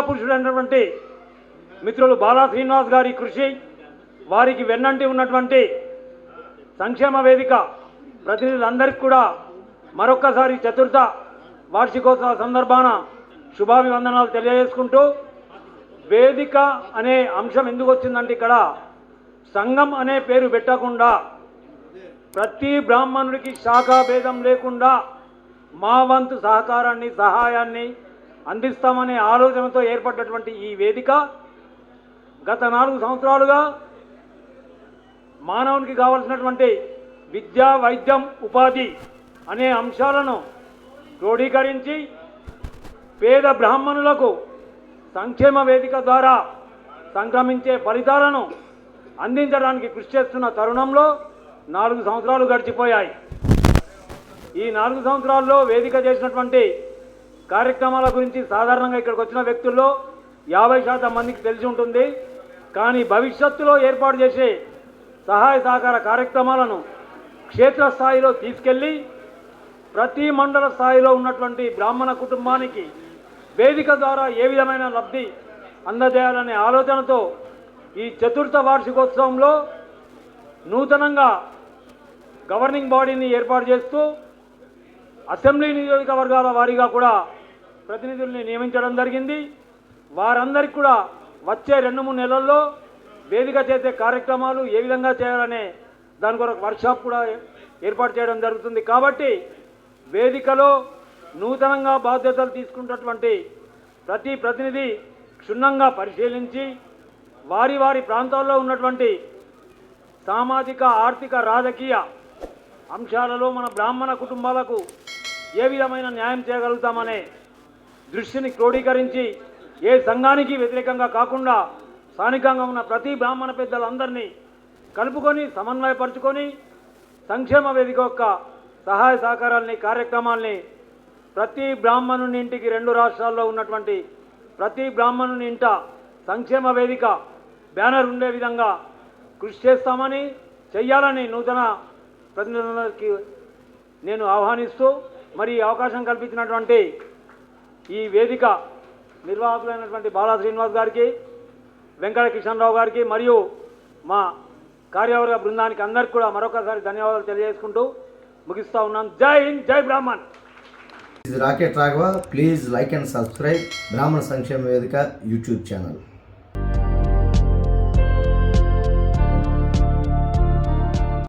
పురుషుడైనటువంటి మిత్రులు బాలా శ్రీనివాస్ గారి కృషి వారికి వెన్నంటి ఉన్నటువంటి సంక్షేమ వేదిక ప్రతినిధులందరికీ కూడా మరొక్కసారి చతుర్థ వార్షికోత్సవ సందర్భాన శుభాభివందనాలు తెలియజేసుకుంటూ వేదిక అనే అంశం ఎందుకు వచ్చిందంటే ఇక్కడ సంఘం అనే పేరు పెట్టకుండా ప్రతి బ్రాహ్మణుడికి శాఖా భేదం లేకుండా మా వంతు సహకారాన్ని సహాయాన్ని అందిస్తామనే ఆలోచనతో ఏర్పడ్డటువంటి ఈ వేదిక గత నాలుగు సంవత్సరాలుగా మానవునికి కావలసినటువంటి విద్య వైద్యం ఉపాధి అనే అంశాలను క్రోడీకరించి పేద బ్రాహ్మణులకు సంక్షేమ వేదిక ద్వారా సంక్రమించే ఫలితాలను అందించడానికి కృషి చేస్తున్న తరుణంలో నాలుగు సంవత్సరాలు గడిచిపోయాయి. ఈ నాలుగు సంవత్సరాల్లో వేదిక చేసినటువంటి కార్యక్రమాల గురించి సాధారణంగా ఇక్కడికి వచ్చిన వ్యక్తుల్లో యాభై శాతం మందికి తెలిసి ఉంటుంది. కానీ భవిష్యత్తులో ఏర్పాటు చేసే సహాయ సహకార కార్యక్రమాలను క్షేత్రస్థాయిలో తీసుకెళ్ళి ప్రతి మండల స్థాయిలో ఉన్నటువంటి బ్రాహ్మణ కుటుంబానికి వేదిక ద్వారా ఏ విధమైన లబ్ధి అందజేయాలనే ఆలోచనతో ఈ చతుర్థ వార్షికోత్సవంలో నూతనంగా గవర్నింగ్ బాడీని ఏర్పాటు చేస్తూ అసెంబ్లీ నియోజకవర్గాల వారీగా కూడా ప్రతినిధుల్ని నియమించడం జరిగింది. వారందరికీ కూడా వచ్చే రెండు మూడు నెలల్లో వేదిక చేసే కార్యక్రమాలు ఏ విధంగా చేయాలనే దాని కొరకు వర్క్షాప్ కూడా ఏర్పాటు చేయడం జరుగుతుంది. కాబట్టి వేదికలో నూతనంగా బాధ్యతలు తీసుకున్నటువంటి ప్రతి ప్రతినిధి క్షుణ్ణంగా పరిశీలించి వారి వారి ప్రాంతాల్లో ఉన్నటువంటి సామాజిక ఆర్థిక రాజకీయ అంశాలలో మన బ్రాహ్మణ కుటుంబాలకు ఏ విధమైన న్యాయం చేయగలుగుతామనే దృష్టిని క్రోడీకరించి ఏ సంఘానికి వ్యతిరేకంగా కాకుండా స్థానికంగా ఉన్న ప్రతి బ్రాహ్మణ పెద్దలందరినీ కలుపుకొని సమన్వయపరుచుకొని సంక్షేమ వేదిక యొక్క సహాయ సహకారాల్ని కార్యక్రమాల్ని ప్రతి బ్రాహ్మణుని ఇంటికి రెండు రాష్ట్రాల్లో ఉన్నటువంటి ప్రతి బ్రాహ్మణుని ఇంట సంక్షేమ వేదిక బ్యానర్ ఉండే విధంగా కృషి చేస్తామని చెయ్యాలని నూతన ప్రతినిధులకి నేను ఆహ్వానిస్తూ మరి అవకాశం కల్పించినటువంటి ఈ వేదిక నిర్వాహకులైనటువంటి బాలా శ్రీనివాస్ గారికి వెంకట కిషన్రావు గారికి మరియు మా కార్యవర్గ బృందానికి అందరికి కూడా మరొకసారి ధన్యవాదాలు తెలియజేసుకుంటూ ముగిస్తూ ఉన్నాం. జై హింద్ జై బ్రాహ్మణ్! ఇది rocket Raghava please like and subscribe బ్రాహ్మణ సంక్షేమ వేదిక యూట్యూబ్ ఛానల్